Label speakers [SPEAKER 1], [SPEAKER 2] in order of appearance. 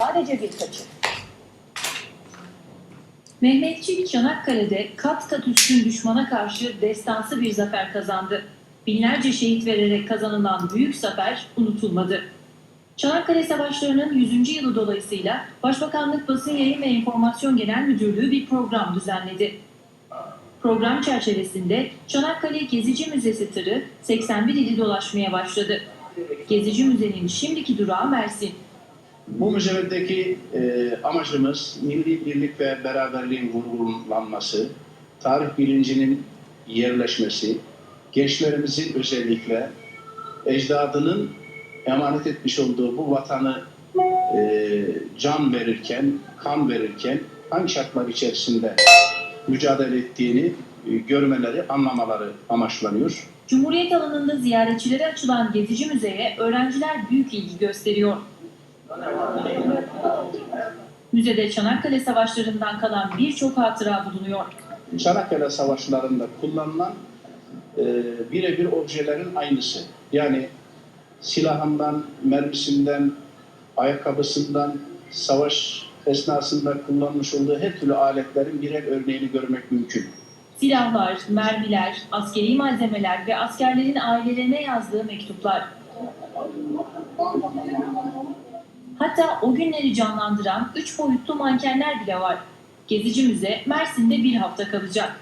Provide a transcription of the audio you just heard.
[SPEAKER 1] sadece birkaçı.
[SPEAKER 2] Mehmetçik Çanakkale'de kat kat üstün düşmana karşı destansı bir zafer kazandı. Binlerce şehit vererek kazanılan büyük zafer unutulmadı. Çanakkale Savaşları'nın 100. yılı dolayısıyla Başbakanlık Basın Yayın ve İnformasyon Genel Müdürlüğü bir program düzenledi. Program çerçevesinde Çanakkale Gezici Müzesi tırı 81 ili dolaşmaya başladı. Gezici Müze'nin şimdiki durağı Mersin.
[SPEAKER 3] Bu müzedeki e, amacımız milli birlik ve beraberliğin vurgulanması, tarih bilincinin yerleşmesi, gençlerimizin özellikle ecdadının emanet etmiş olduğu bu vatanı e, can verirken, kan verirken hangi şartlar içerisinde mücadele ettiğini e, görmeleri, anlamaları amaçlanıyor.
[SPEAKER 2] Cumhuriyet alanında ziyaretçilere açılan Gezici Müze'ye öğrenciler büyük ilgi gösteriyor. Müzede Çanakkale Savaşları'ndan kalan birçok hatıra bulunuyor.
[SPEAKER 3] Çanakkale Savaşları'nda kullanılan e, birebir objelerin aynısı. Yani silahından, mermisinden, ayakkabısından, savaş esnasında kullanmış olduğu her türlü aletlerin birer örneğini görmek mümkün.
[SPEAKER 2] Silahlar, mermiler, askeri malzemeler ve askerlerin ailelerine yazdığı mektuplar. Hatta o günleri canlandıran üç boyutlu mankenler bile var. Gezici Müze Mersin'de bir hafta kalacak.